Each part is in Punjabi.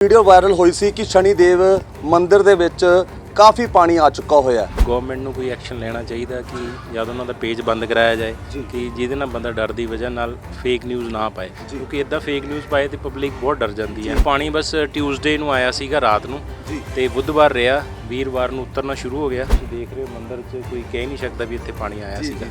ਵੀਡੀਓ ਵਾਇਰਲ ਹੋਈ ਸੀ ਕਿ ਸ਼ਨੀ ਦੇਵ ਮੰਦਿਰ ਦੇ ਵਿੱਚ ਕਾਫੀ ਪਾਣੀ ਆ ਚੁੱਕਾ ਹੋਇਆ ਹੈ। ਗਵਰਨਮੈਂਟ ਨੂੰ ਕੋਈ ਐਕਸ਼ਨ ਲੈਣਾ ਚਾਹੀਦਾ ਕਿ ਜਦ ਉਹਨਾਂ ਦਾ ਪੇਜ ਬੰਦ ਕਰਾਇਆ ਜਾਏ ਕਿ ਜਿਹਦੇ ਨਾਲ ਬੰਦਾ ਡਰ ਦੀ ਵਜ੍ਹਾ ਨਾਲ ਫੇਕ ਨਿਊਜ਼ ਨਾ ਪਾਏ। ਕਿਉਂਕਿ ਇਦਾਂ ਫੇਕ ਨਿਊਜ਼ ਪਾਏ ਤੇ ਪਬਲਿਕ ਬਹੁਤ ਡਰ ਜਾਂਦੀ ਹੈ। ਪਾਣੀ ਬਸ ਟਿਊਜ਼ਡੇ ਨੂੰ ਆਇਆ ਸੀਗਾ ਰਾਤ ਨੂੰ ਤੇ ਬੁੱਧਵਾਰ ਰਿਹਾ ਵੀਰਵਾਰ ਨੂੰ ਉਤਰਨਾ ਸ਼ੁਰੂ ਹੋ ਗਿਆ। ਤੁਸੀਂ ਦੇਖ ਰਹੇ ਹੋ ਮੰਦਿਰ 'ਚ ਕੋਈ ਕਹਿ ਨਹੀਂ ਸਕਦਾ ਵੀ ਇੱਥੇ ਪਾਣੀ ਆਇਆ ਸੀਗਾ।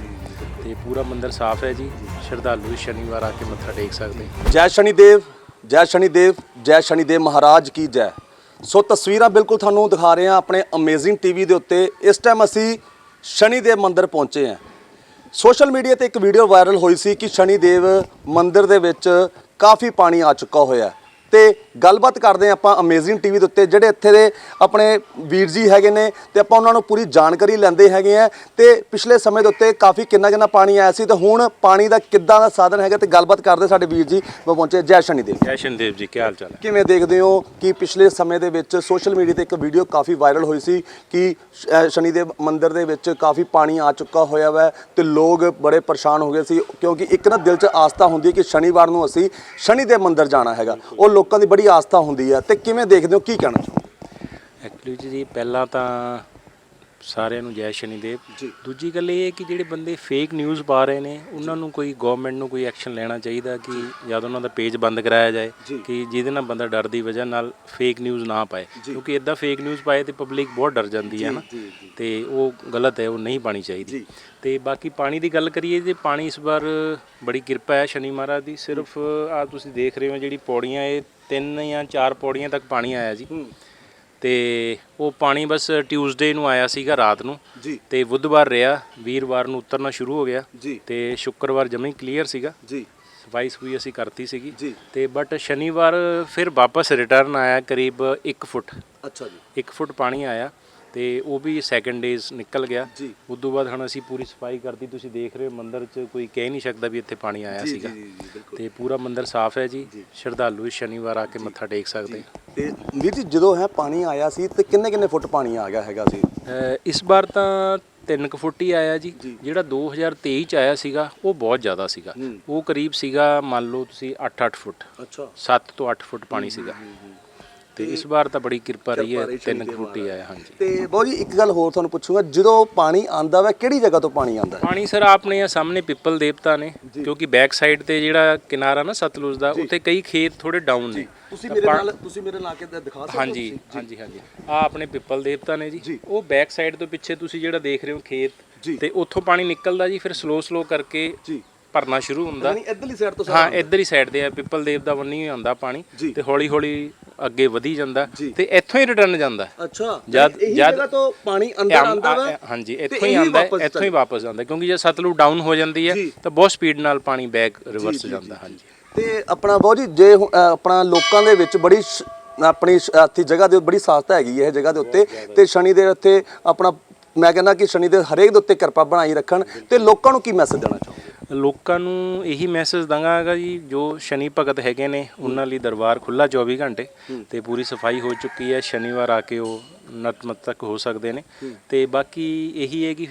ਤੇ ਪੂਰਾ ਮੰਦਿਰ ਸਾਫ਼ ਹੈ ਜੀ। ਸ਼ਰਧਾਲੂ ਸ਼ਨੀਵਾਰ ਆ ਕੇ ਮੱਥਾ ਟੇਕ ਸਕਦੇ। ਜੈ ਸ਼ਨੀ ਦੇਵ ਜੈ ਸ਼ਨੀ ਦੇਵ ਜੈ ਸ਼ਨੀ ਦੇਵ ਮਹਾਰਾਜ ਕੀ ਜੈ। ਸੋ ਤਸਵੀਰਾਂ ਬਿਲਕੁਲ ਤੁਹਾਨੂੰ ਦਿਖਾ ਰਹੇ ਹਾਂ ਆਪਣੇ ਅਮੇਜ਼ਿੰਗ ਟੀਵੀ ਦੇ ਉੱਤੇ। ਇਸ ਟਾਈਮ ਅਸੀਂ ਸ਼ਨੀ ਦੇਵ ਮੰਦਿਰ ਪਹੁੰਚੇ ਹਾਂ। ਸੋਸ਼ਲ ਮੀਡੀਆ ਤੇ ਇੱਕ ਵੀਡੀਓ ਵਾਇਰਲ ਹੋਈ ਸੀ ਕਿ ਸ਼ਨੀ ਦੇਵ ਮੰਦਿਰ ਦੇ ਵਿੱਚ ਕਾਫੀ ਪਾਣੀ ਆ ਚੁੱਕਾ ਹੋਇਆ ਤੇ ਗੱਲਬਾਤ ਕਰਦੇ ਹਾਂ ਆਪਾਂ ਅਮੇਜ਼ਿੰਗ ਟੀਵੀ ਦੇ ਉੱਤੇ ਜਿਹੜੇ ਇੱਥੇ ਦੇ ਆਪਣੇ ਵੀਰ ਜੀ ਹੈਗੇ ਨੇ ਤੇ ਆਪਾਂ ਉਹਨਾਂ ਨੂੰ ਪੂਰੀ ਜਾਣਕਾਰੀ ਲੈਂਦੇ ਹੈਗੇ ਆ ਤੇ ਪਿਛਲੇ ਸਮੇਂ ਦੇ ਉੱਤੇ ਕਾਫੀ ਕਿੰਨਾ ਕਿੰਨਾ ਪਾਣੀ ਆਇਆ ਸੀ ਤੇ ਹੁਣ ਪਾਣੀ ਦਾ ਕਿੱਦਾਂ ਦਾ ਸਾਧਨ ਹੈਗਾ ਤੇ ਗੱਲਬਾਤ ਕਰਦੇ ਸਾਡੇ ਵੀਰ ਜੀ ਉਹ ਪਹੁੰਚੇ ਜੈ ਸ਼ਨੀ ਦੇਵ ਜੈ। ਸ਼ਨੀਦੇਵ ਜੀ ਕੀ ਹਾਲ ਚਾਲ ਹੈ? ਕਿਵੇਂ ਦੇਖਦੇ ਹੋ ਕਿ ਪਿਛਲੇ ਸਮੇਂ ਦੇ ਵਿੱਚ ਸੋਸ਼ਲ ਮੀਡੀਆ ਤੇ ਇੱਕ ਵੀਡੀਓ ਕਾਫੀ ਵਾਇਰਲ ਹੋਈ ਸੀ ਕਿ ਸ਼- ਅਹ ਸ਼ਨੀਦੇਵ ਮੰਦਿਰ ਦੇ ਵਿੱਚ ਕਾਫੀ ਪਾਣੀ ਆ ਚੁੱਕਾ ਹੋਇਆ ਵਾ ਤੇ ਲੋਕ ਬੜੇ ਪਰੇਸ਼ਾਨ ਹੋ ਗਏ ਸੀ ਕਿਉਂਕਿ ਇੱਕ ਨਾ ਦਿਲ 'ਚ ਆਸਥਾ ਹੁੰਦੀ ਹੈ ਕਿ ਸ਼ਨੀਵਾਰ ਨੂੰ ਅਸੀਂ ਸ਼ਨੀਦੇਵ ਮੰਦਿਰ ਜਾਣਾ ਹੈਗਾ। ਉਹ ਲੋਕਾਂ ਦੀ ਬੜੀ ਆਸਥਾ ਹੁੰਦੀ ਹੈ ਤੇ ਕਿਵੇਂ ਦੇਖਦੇ ਹੋ, ਕੀ ਕਹਿਣਾ ਚਾਹੋਗੇ? ਐਕਚੁਅਲੀ ਜੀ, ਪਹਿਲਾਂ ਤਾਂ ਸਾਰਿਆਂ ਨੂੰ ਜੈ ਸ਼ਨੀਦੇਵ ਦੂਜੀ ਗੱਲ ਇਹ ਹੈ ਕਿ ਜਿਹੜੇ ਬੰਦੇ ਫੇਕ ਨਿਊਜ਼ ਪਾ ਰਹੇ ਨੇ ਉਹਨਾਂ ਨੂੰ ਕੋਈ ਗਵਰਨਮੈਂਟ ਨੂੰ ਕੋਈ ਐਕਸ਼ਨ ਲੈਣਾ ਚਾਹੀਦਾ ਕਿ ਜਦ ਉਹਨਾਂ ਦਾ ਪੇਜ ਬੰਦ ਕਰਾਇਆ ਜਾਏ ਕਿ ਜਿਹਦੇ ਨਾਲ ਬੰਦਾ ਡਰ ਦੀ ਵਜ੍ਹਾ ਨਾਲ ਫੇਕ ਨਿਊਜ਼ ਨਾ ਪਾਏ। ਕਿਉਂਕਿ ਇਦਾਂ ਫੇਕ ਨਿਊਜ਼ ਪਾਏ ਤੇ ਪਬਲਿਕ ਬਹੁਤ ਡਰ ਜਾਂਦੀ ਹੈ ਨਾ ਤੇ ਉਹ ਗਲਤ ਹੈ ਉਹ ਨਹੀਂ ਪਾਣੀ ਚਾਹੀਦੀ। ਤੇ ਬਾਕੀ ਪਾਣੀ ਦੀ ਗੱਲ ਕਰੀਏ ਜੇ ਪਾਣੀ ਇਸ ਵਾਰ ਬੜੀ ਕਿਰਪਾ ਹੈ ਸ਼ਨੀ ਮਹਾਰਾਜ ਦੀ ਸਿਰਫ ਆ ਤੁਸੀਂ ਦੇਖ ਰਹੇ ਹੋ ਜਿਹੜੀ ਪੌੜੀਆਂ ਇਹ ਤਿੰਨ ਜਾਂ ਚਾਰ ਪੌੜੀਆਂ ਤੱਕ ਪਾਣੀ ਆਇਆ ਜੀ। ਤੇ ਉਹ ਪਾਣੀ ਬਸ ਟਿਊਜ਼ਡੇ ਨੂੰ ਆਇਆ ਸੀਗਾ ਰਾਤ ਨੂੰ ਜੀ। ਤੇ ਬੁੱਧਵਾਰ ਰਿਹਾ ਵੀਰਵਾਰ ਨੂੰ ਉਤਰਨਾ ਸ਼ੁਰੂ ਹੋ ਗਿਆ ਜੀ। ਤੇ ਸ਼ੁੱਕਰਵਾਰ ਜਮੇ ਕਲੀਅਰ ਸੀਗਾ। ਜੀ। ਸਫ਼ਾਈ ਸਫੂਈ ਅਸੀਂ ਕਰਤੀ ਸੀਗੀ। ਜੀ। ਤੇ ਬਟ ਸ਼ਨੀਵਾਰ ਫਿਰ ਵਾਪਸ ਰਿਟਰਨ ਆਇਆ ਕਰੀਬ 1 ਫੁੱਟ। ਅੱਛਾ ਜੀ। 1 ਫੁੱਟ ਪਾਣੀ ਆਇਆ ਤੇ ਉਹ ਵੀ ਸੈਕੰਡ ਡੇਜ਼ ਨਿਕਲ ਗਿਆ। ਜੀ। ਉਸ ਤੋਂ ਬਾਅਦ ਹੁਣ ਅਸੀਂ ਪੂਰੀ ਸਫ਼ਾਈ ਕਰਤੀ। ਤੁਸੀਂ ਦੇਖ ਰਹੇ ਹੋ ਮੰਦਿਰ 'ਚ ਕੋਈ ਕਹਿ ਨਹੀਂ ਸਕਦਾ ਵੀ ਇੱਥੇ ਪਾਣੀ ਆਇਆ ਸੀਗਾ। ਤੇ ਪੂਰਾ ਮੰਦਿਰ ਸਾਫ਼ ਹੈ ਜੀ। ਸ਼ਰਧਾਲੂ ਸ਼ਨੀਵਾਰ ਆ ਕੇ ਮੱਥਾ ਟੇਕ ਸਕਦੇ ਤੇ ਵੀਰ ਜੀ ਜਦੋਂ ਹੈ ਪਾਣੀ ਆਇਆ ਸੀ ਤੇ ਕਿੰਨੇ ਕਿੰਨੇ ਫੁੱਟ ਪਾਣੀ ਆ ਗਿਆ ਹੈਗਾ ਸੀ? ਇਸ ਵਾਰ ਤਾਂ 3 ਕੁ ਫੁੱਟ ਹੀ ਆਇਆ ਜੀ। ਜਿਹੜਾ 2023 ਚ ਆਇਆ ਸੀਗਾ ਉਹ ਬਹੁਤ ਜ਼ਿਆਦਾ ਸੀਗਾ। ਉਹ ਕਰੀਬ ਸੀਗਾ ਮੰਨ ਲਓ ਤੁਸੀਂ 8-8 ਫੁੱਟ। ਅੱਛਾ। 7 ਤੋਂ 8 ਫੁੱਟ ਪਾਣੀ ਸੀਗਾ। ਤੇ ਇਸ ਵਾਰ ਤਾਂ ਬੜੀ ਕਿਰਪਾ ਰਹੀ ਹੈ 3 ਫੁੱਟ ਆਇਆ ਹਾਂਜੀ। ਤੇ ਬਾਊ ਜੀ ਇੱਕ ਗੱਲ ਹੋਰ ਤੁਹਾਨੂੰ ਪੁੱਛੂੰਗਾ ਜਦੋਂ ਪਾਣੀ ਆਂਦਾ ਵਾ ਕਿਹੜੀ ਜਗ੍ਹਾ ਤੋਂ ਪਾਣੀ ਆਂਦਾ ਪਾਣੀ ਸਰ ਆਪਣੇ ਆ ਸਾਹਮਣੇ ਪਿੱਪਲ ਦੇਵਤਾ ਨੇ ਕਿਉਂਕਿ ਬੈਕ ਸਾਈਡ ਤੇ ਜਿਹੜਾ ਕਿਨਾਰਾ ਨਾ ਸਤਲੁਜ ਦਾ ਉੱਥੇ ਕਈ ਖੇਤ ਥੋੜੇ ਡਾਊਨ ਨੇ। ਤੁਸੀਂ ਮੇਰੇ ਨਾਲ ਤੁਸੀਂ ਮੇਰੇ ਨਾਲ ਕੇ ਦਿਖਾ ਸਕਦੇ ਹੋ ਹਾਂਜੀ ਹਾਂਜੀ ਹਾਂਜੀ। ਆ ਆਪਣੇ ਪਿੱਪਲ ਦੇਵਤਾ ਨੇ ਜੀ। ਉਹ ਬੈਕ ਸਾਈਡ ਤੋਂ ਪਿੱਛੇ ਤੁਸੀਂ ਜਿਹੜਾ ਦੇਖ ਰਹੇ ਹੋ ਖੇਤ ਤੇ ਉੱਥੋਂ ਪਾਣੀ ਨਿਕਲਦਾ ਜੀ ਫਿਰ ਸਲੋ ਸਲੋ ਕਰਕੇ ਜੀ। ਭਰਨਾ ਸ਼ੁਰੂ ਹੁੰਦਾ। ਯਾਨੀ ਇਧਰਲੀ ਸਾਈਡ ਤੋਂ ਹਾਂ ਇੱਧਰ ਹੀ ਸਾਈਡ ਤੇ ਆ ਪਿੱਪਲ ਦੇਵ ਦਾ ਬੰਨੀ ਹੀ ਆਉਂਦਾ ਪਾਣੀ ਤੇ ਹੌਲੀ ਹੌਲੀ ਅੱਗੇ ਵਧੀ ਜਾਂਦਾ ਤੇ ਇੱਥੋਂ ਹੀ ਰਿਟਰਨ ਜਾਂਦਾ। ਅੱਛਾ ਜਦ- ਜਦ- ਜਗ੍ਹਾ ਤੋਂ ਪਾਣੀ ਅੰਦਰ ਆਂਦਾ ਵਾ ਹਾਂਜੀ ਤੇ ਇੱਥੋਂ ਹੀ ਇਹੀ ਵਾਪਸ ਇੱਥੋਂ ਹੀ ਵਾਪਸ ਆਉਂਦਾ ਕਿਉਂਕਿ ਜੇ ਸਤਲੁਜ ਡਾਊਨ ਹੋ ਜਾਂਦੀ ਹੈ ਤਾਂ ਬਹੁਤ ਸਪੀਡ ਨਾਲ ਪਾਣੀ ਬੈਕ ਰਿਵਰਸ ਜਾਂਦਾ ਹਾਂਜੀ। ਤੇ ਆਪਣਾ ਬਾਊ ਜੀ ਜੇ ਹੁਣ, ਅ, ਆਪਣਾ ਲੋਕਾਂ ਦੇ ਵਿੱਚ ਬੜੀ ਸ਼- ਆਪਣੀ ਸ਼- ਇੱਥੇ ਜਗ੍ਹਾ ਦੇ ਬੜੀ ਸਾਸਤਾ ਹੈਗੀ ਹੈ ਇਹ ਜਗ੍ਹਾ ਦੇ ਉੱਤੇ। ਤੇ ਸ਼ਨੀ ਦੇ ਉੱਤੇ ਆਪਣਾ ਮੈਂ ਕਹਿੰਦਾ ਕਿ ਸ਼ਨੀ ਦੇ ਹਰੇਕ ਦੇ ਉੱਤੇ ਕਿਰਪਾ ਬਣਾਈ ਰੱਖਣ ਤੇ ਲੋਕਾਂ ਨੂੰ ਕੀ ਮੈਸੇਜ ਦੇਣਾ ਚਾਹੋਗੇ? ਲੋਕਾਂ ਨੂੰ ਇਹੀ ਮੈਸੇਜ ਦਾਂਗਾ ਜੀ ਜੋ ਸ਼ਨੀ ਭਗਤ ਹੈਗੇ ਨੇ ਉਹਨਾਂ ਲਈ ਦਰਬਾਰ ਖੁੱਲਾ 24 ਘੰਟੇ ਤੇ ਪੂਰੀ ਸਫ਼ਾਈ ਹੋ ਚੁੱਕੀ ਹੈ। ਸ਼ਨੀਵਾਰ ਆ ਕੇ ਉਹ ਨਤਮਸਤਕ ਹੋ ਸਕਦੇ ਨੇ ਤੇ ਬਾਕੀ ਇਹੀ ਹੈ ਕਿ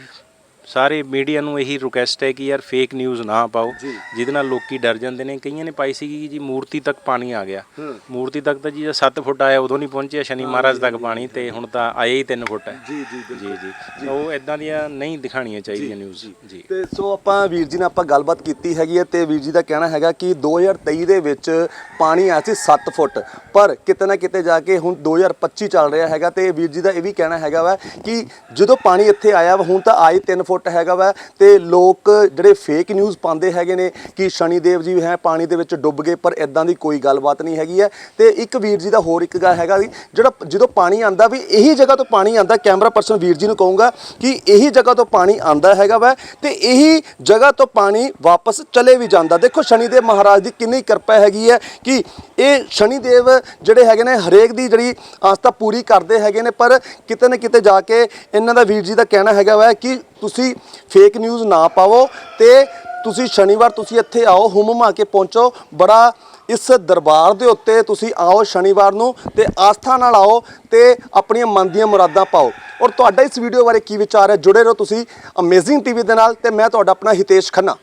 ਸਾਰੇ ਮੀਡੀਆ ਨੂੰ ਇਹੀ ਰਿਕੁਐਸਟ ਹੈ ਕਿ ਯਾਰ ਫੇਕ ਨਿਊਜ਼ ਨਾ ਪਾਓ। ਜਿਹਦੇ ਨਾਲ ਲੋਕੀ ਡਰ ਜਾਂਦੇ ਨੇ। ਕਈਆਂ ਨੇ ਪਾਈ ਸੀਗੀ ਕਿ ਜੀ ਮੂਰਤੀ ਤੱਕ ਪਾਣੀ ਆ ਗਿਆ। ਮੂਰਤੀ ਤੱਕ ਤਾਂ ਜੀ 7 ਫੁੱਟ ਆਇਆ ਉਦੋਂ ਨਹੀਂ ਪਹੁੰਚਿਆ ਸ਼ਨੀ ਮਹਾਰਾਜ ਤੱਕ ਪਾਣੀ ਤੇ ਹੁਣ ਤਾਂ ਆਇਆ ਹੀ 3 ਫੁੱਟ ਹੈ। ਜੀ ਜੀ ਜੀ ਜੀ। ਉਹ ਇਦਾਂ ਦੀਆਂ ਨਹੀਂ ਦਿਖਾਣੀਆਂ ਚਾਹੀਦੀਆਂ ਨਿਊਜ਼ ਜੀ। ਤੇ ਸੋ ਆਪਾਂ ਵੀਰ ਜੀ ਨਾਲ ਆਪਾਂ ਗੱਲਬਾਤ ਕੀਤੀ ਹੈਗੀ ਹੈ ਤੇ ਵੀਰ ਜੀ ਦਾ ਕਹਿਣਾ ਹੈਗਾ ਕਿ 2023 ਦੇ ਵਿੱਚ ਪਾਣੀ ਆਇਆ ਸੀ 7 ਫੁੱਟ। ਪਰ ਕਿਤੇ ਨਾ ਕਿਤੇ ਜਾ ਕੇ ਹੁਣ 2025 ਚੱਲ ਰਿਹਾ ਹੈਗਾ ਤੇ ਵੀਰ ਜੀ ਦਾ ਇਹ ਵੀ ਕਹਿਣਾ ਹੈਗਾ ਵਾ ਕਿ ਜਦੋਂ ਪਾਣੀ ਇੱਥੇ ਆਇਆ ਵਾ ਹੁਣ ਤਾਂ ਆਈ 3 ਫੁੱਟ ਹੈਗਾ ਵਾ ਤੇ ਲੋਕ ਜਿਹੜੇ ਫੇਕ ਨਿਊਜ਼ ਪਾਉਂਦੇ ਹੈਗੇ ਨੇ ਕਿ ਸ਼ਨੀ ਦੇਵ ਜੀ ਹੈ, ਪਾਣੀ ਦੇ ਵਿੱਚ ਡੁੱਬ ਗਏ, ਪਰ ਇਦਾਂ ਦੀ ਕੋਈ ਗੱਲਬਾਤ ਨਹੀਂ ਹੈਗੀ ਹੈ। ਤੇ ਇੱਕ ਵੀਰ ਜੀ ਦਾ ਹੋਰ ਇੱਕ ਗੱਲ ਹੈਗਾ ਵੀ ਜਿਹੜਾ ਜਦੋਂ ਪਾਣੀ ਆਂਦਾ ਵੀ ਇਹੀ ਜਗ੍ਹਾ ਤੋਂ ਪਾਣੀ ਆਂਦਾ ਕੈਮਰਾ ਪਰਸਨ ਵੀਰ ਜੀ ਨੂੰ ਕਹੂੰਗਾ ਕਿ ਇਹੀ ਜਗ੍ਹਾ ਤੋਂ ਪਾਣੀ ਆਂਦਾ ਹੈਗਾ ਵਾ ਤੇ ਇਹੀ ਜਗ੍ਹਾ ਤੋਂ ਪਾਣੀ ਵਾਪਸ ਚਲੇ ਵੀ ਜਾਂਦਾ। ਦੇਖੋ ਸ਼ਨੀ ਦੇਵ ਮਹਾਰਾਜ ਦੀ ਕਿੰਨੀ ਕਿਰਪਾ ਹੈਗੀ ਹੈ ਕਿ ਇਹ ਸ਼ਨੀ ਦੇਵ ਜਿਹੜੇ ਹੈਗੇ ਨੇ, ਹਰੇਕ ਦੀ ਜਿਹੜੀ ਆਸਥਾ ਪੂਰੀ ਕਰਦੇ ਹੈਗੇ ਨੇ, ਪਰ ਕਿਤੇ ਨਾ ਕਿਤੇ ਜਾ ਕੇ ਇਹਨਾਂ ਦਾ ਵੀਰ ਜੀ ਦਾ ਕਹਿਣਾ ਹੈਗਾ ਵਾ ਕਿ ਤੁਸੀਂ ਫੇਕ ਨਿਊਜ਼ ਨਾ ਪਾਵੋ ਤੇ ਤੁਸੀਂ ਸ਼ਨੀਵਾਰ ਤੁਸੀਂ ਇੱਥੇ ਆਓ ਹੁਮਮਾ ਕੇ ਪਹੁੰਚੋ। ਬੜਾ ਇਸ ਦਰਬਾਰ ਦੇ ਉੱਤੇ ਤੁਸੀਂ ਆਓ ਸ਼ਨੀਵਾਰ ਨੂੰ ਤੇ ਆਸਥਾ ਨਾਲ ਆਓ ਤੇ ਆਪਣੀਆਂ ਮਨ ਦੀਆਂ ਮੁਰਾਦਾਂ ਪਾਓ। ਔਰ ਤੁਹਾਡਾ ਇਸ ਵੀਡੀਓ ਬਾਰੇ ਕੀ ਵਿਚਾਰ ਹੈ? ਜੁੜੇ ਰਹੋ ਤੁਸੀਂ ਅਮੇਜ਼ਿੰਗ ਟੀਵੀ ਦੇ ਨਾਲ ਤੇ ਮੈਂ ਤੁਹਾਡਾ ਆਪਣਾ ਹਿਤੇਸ਼ ਖੰਨਾ।